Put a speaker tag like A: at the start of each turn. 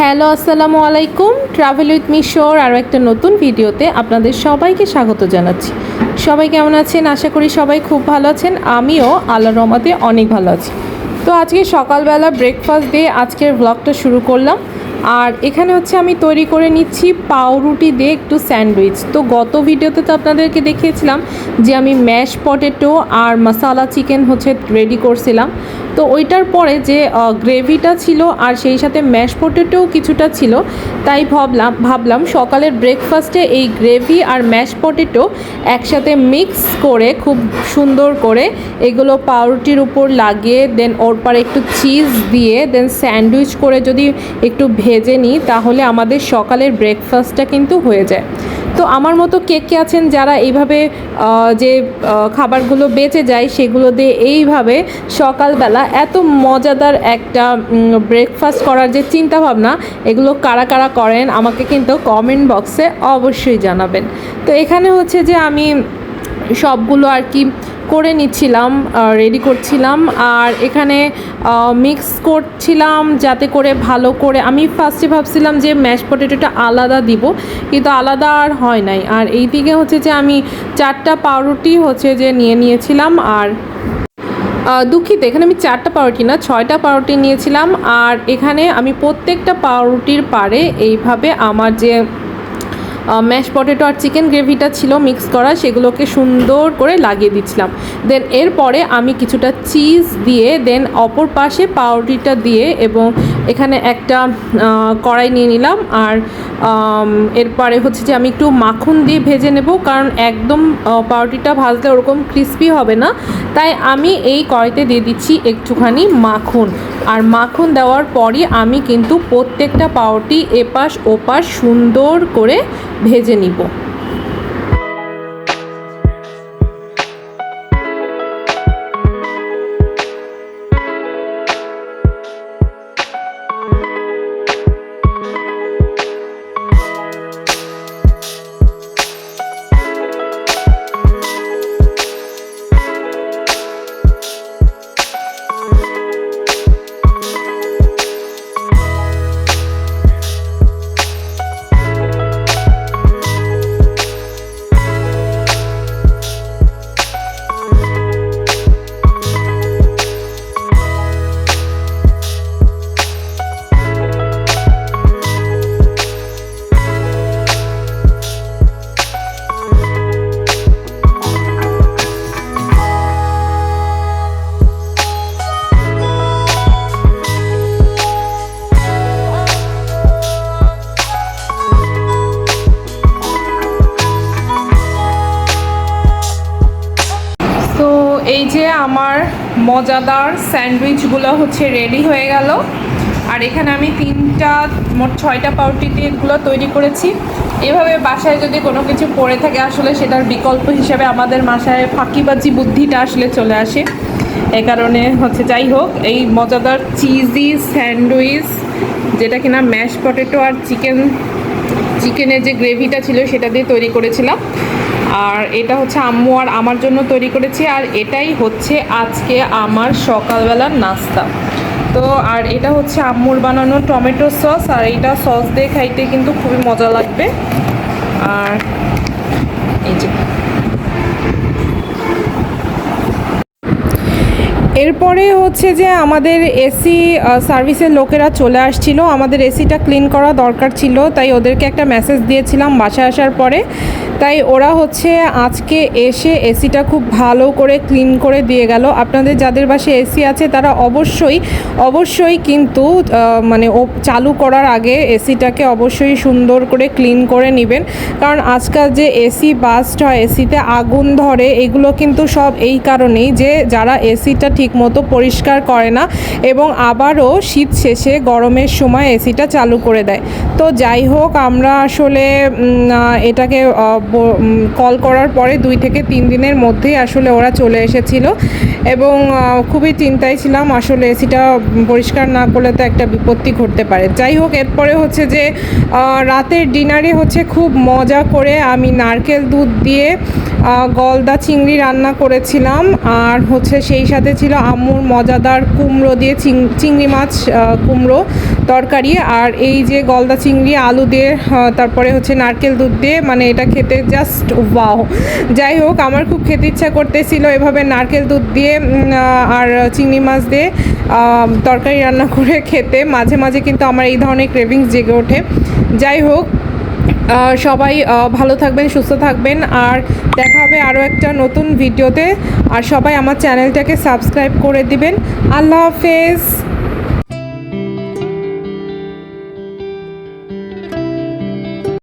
A: Hello, আসসালামু আলাইকুম। Travel with me শোর আরও একটা নতুন ভিডিওতে আপনাদের সবাইকে স্বাগত জানাচ্ছি। সবাই কেমন আছেন? আশা করি সবাই খুব ভালো আছেন। আমিও আল্লাহ রহমাতে অনেক ভালো আছি। তো আজকে সকালবেলা ব্রেকফাস্ট দিয়ে আজকের ব্লগটা শুরু করলাম। আর এখানে হচ্ছে আমি তৈরি করে নিচ্ছি পাউরুটি দিয়ে একটু স্যান্ডউইচ। তো গত ভিডিওতে তো আপনাদেরকে দেখিয়েছিলাম যে আমি ম্যাশ পটেটো আর মশালা চিকেন হচ্ছে রেডি করছিলাম। তো ওইটার পরে যে গ্রেভিটা ছিল আর সেই সাথে ম্যাশ পটেটোও কিছুটা ছিল, তাই ভাবলাম ভাবলাম সকালের ব্রেকফাস্টে এই গ্রেভি আর ম্যাশ পটেটো একসাথে মিক্স করে খুব সুন্দর করে এগুলো পাউরুটির উপর লাগিয়ে, দেন ওর পরে একটু চিজ দিয়ে, দেন স্যান্ডউইচ করে যদি একটু ভেজে নিই, তাহলে আমাদের সকালের ব্রেকফাস্টটা কিন্তু হয়ে যায়। তো আমার মতো কে কে আছেন যারা এইভাবে যে খাবারগুলো বেঁচে যায় সেগুলো দিয়ে এইভাবে সকালবেলা এত মজাদার একটা ব্রেকফাস্ট করার যে চিন্তা ভাবনা এগুলো কারা কারা করেন আমাকে কিন্তু কমেন্ট বক্সে অবশ্যই জানাবেন। তো এখানে হচ্ছে যে আমি সবগুলো আর কি করে নিচ্ছিলাম রেডি করছিলাম আর এখানে মিক্স করছিলাম যাতে করে ভালো করে, আমি ফার্স্টে ভাবছিলাম যে ম্যাশ পটেটোটা আলাদা দিব, কিন্তু আলাদা আর হয় নাই। আর এই দিকে হচ্ছে যে আমি চারটা পাউরুটি হচ্ছে যে নিয়ে নিয়েছিলাম আর দুঃখিত, এখানে আমি চারটা পাউরুটি না, ছয়টা পাউরুটি নিয়েছিলাম আর এখানে আমি প্রত্যেকটা পাউরুটির পারে এইভাবে আমার যে ম্যাশ পটেটো আর চিকেন গ্রেভিটা ছিল মিক্স করা, সেগুলোকে সুন্দর করে লাগিয়ে দিচ্ছিলাম। দেন এরপরে আমি কিছুটা চিজ দিয়ে দেন অপর পাশে পাউরুটিটা দিয়ে এবং এখানে একটা কড়াই নিয়ে নিলাম আর এরপরে হচ্ছে যে আমি একটু মাখন দিয়ে ভেজে নেব কারণ একদম পাউরুটিটা ভাজলে ওরকম ক্রিস্পি হবে না। তাই আমি এই কড়াইতে দিয়ে দিচ্ছি একটুখানি মাখন। আর মাখন দেওয়ার পরই আমি কিন্তু প্রত্যেকটা পাউরুটি এপাশ ওপাশ সুন্দর করে ভেজে নিব। এই যে আমার মজাদার স্যান্ডউইচগুলো হচ্ছে রেডি হয়ে গেল। আর এখানে আমি তিনটা, মোট ছয়টা পাউরুটি দিয়ে এগুলো তৈরি করেছি। এভাবে বাসায় যদি কোনো কিছু পড়ে থাকে, আসলে সেটার বিকল্প হিসেবে আমাদের বাসায় ফাঁকিবাজি বুদ্ধিটা আসলে চলে আসে। এ কারণে হচ্ছে যাই হোক, এই মজাদার চিজি স্যান্ডউইচ, যেটা কিনা ম্যাশ পটেটো আর চিকেন, চিকেনের যে গ্রেভিটা ছিল সেটা দিয়ে তৈরি করেছিলাম। আর এটা হচ্ছে আম্মু আর আমার জন্য তৈরি করেছি আর এটাই হচ্ছে আজকে আমার সকালবেলার নাস্তা। তো আর এটা হচ্ছে আম্মুর বানানো টমেটো সস আর এইটা সস দিয়ে খাইতে কিন্তু খুবই মজা লাগবে। আর এই যে এরপরে হচ্ছে যে আমাদের এসি সার্ভিসের লোকেরা চলে আসছিল। আমাদের এসিটা ক্লিন করা দরকার ছিল, তাই ওদেরকে একটা মেসেজ দিয়েছিলাম বাসায় আসার পরে। তাই ওরা হচ্ছে আজকে এসে এসিটা খুব ভালো করে ক্লিন করে দিয়ে গেল। আপনাদের যাদের বাসে এসি আছে, তারা অবশ্যই অবশ্যই কিন্তু মানে ও চালু করার আগে এসিটাকে অবশ্যই সুন্দর করে ক্লিন করে নেবেন। কারণ আজকাল যে এসি বাস্ট হয়, এসিতে আগুন ধরে, এগুলো কিন্তু সব এই কারণেই যে যারা এসিটা ঠিকমতো পরিষ্কার করে না এবং আবারও শীত শেষে গরমের সময় এসিটা চালু করে দেয়। তো যাই হোক, আমরা আসলে এটাকে কল করার পরে দুই থেকে তিন দিনের মধ্যেই আসলে ওরা চলে এসেছিল এবং খুবই চিন্তায় ছিলাম আসলে এসিটা পরিষ্কার না করলে তো একটা বিপত্তি ঘটতে পারে। যাই হোক, এরপরে হচ্ছে যে রাতের ডিনারে হচ্ছে খুব মজা করে আমি নারকেল দুধ দিয়ে গলদা চিংড়ি রান্না করেছিলাম আর হচ্ছে সেই সাথে ছিল আম্মুর মজাদার কুমড়ো দিয়ে চিংড়ি মাছ কুমড়ো তরকারি আর এই যে গলদা চিংড়ি, আলু দিয়ে তারপরে হচ্ছে নারকেল দুধ দিয়ে মানে এটা খেতে জাস্ট ওয়াও যাই হোক, আমার খুব খেতে ইচ্ছা করতেছিল এভাবে নারকেল দুধ দিয়ে আর চিংড়ি মাছ দিয়ে তরকারি রান্না করে খেতে। মাঝে মাঝে কিন্তু আমার এই ধরনের ক্রেভিংস জেগে ওঠে। যাই হোক সবাই ভালো থাকবেন, সুস্থ থাকবেন। আর দেখা হবে আরও একটা নতুন ভিডিওতে। আর সবাই আমার চ্যানেলটাকে সাবস্ক্রাইব করে দিবেন। আল্লাহ হাফেজ।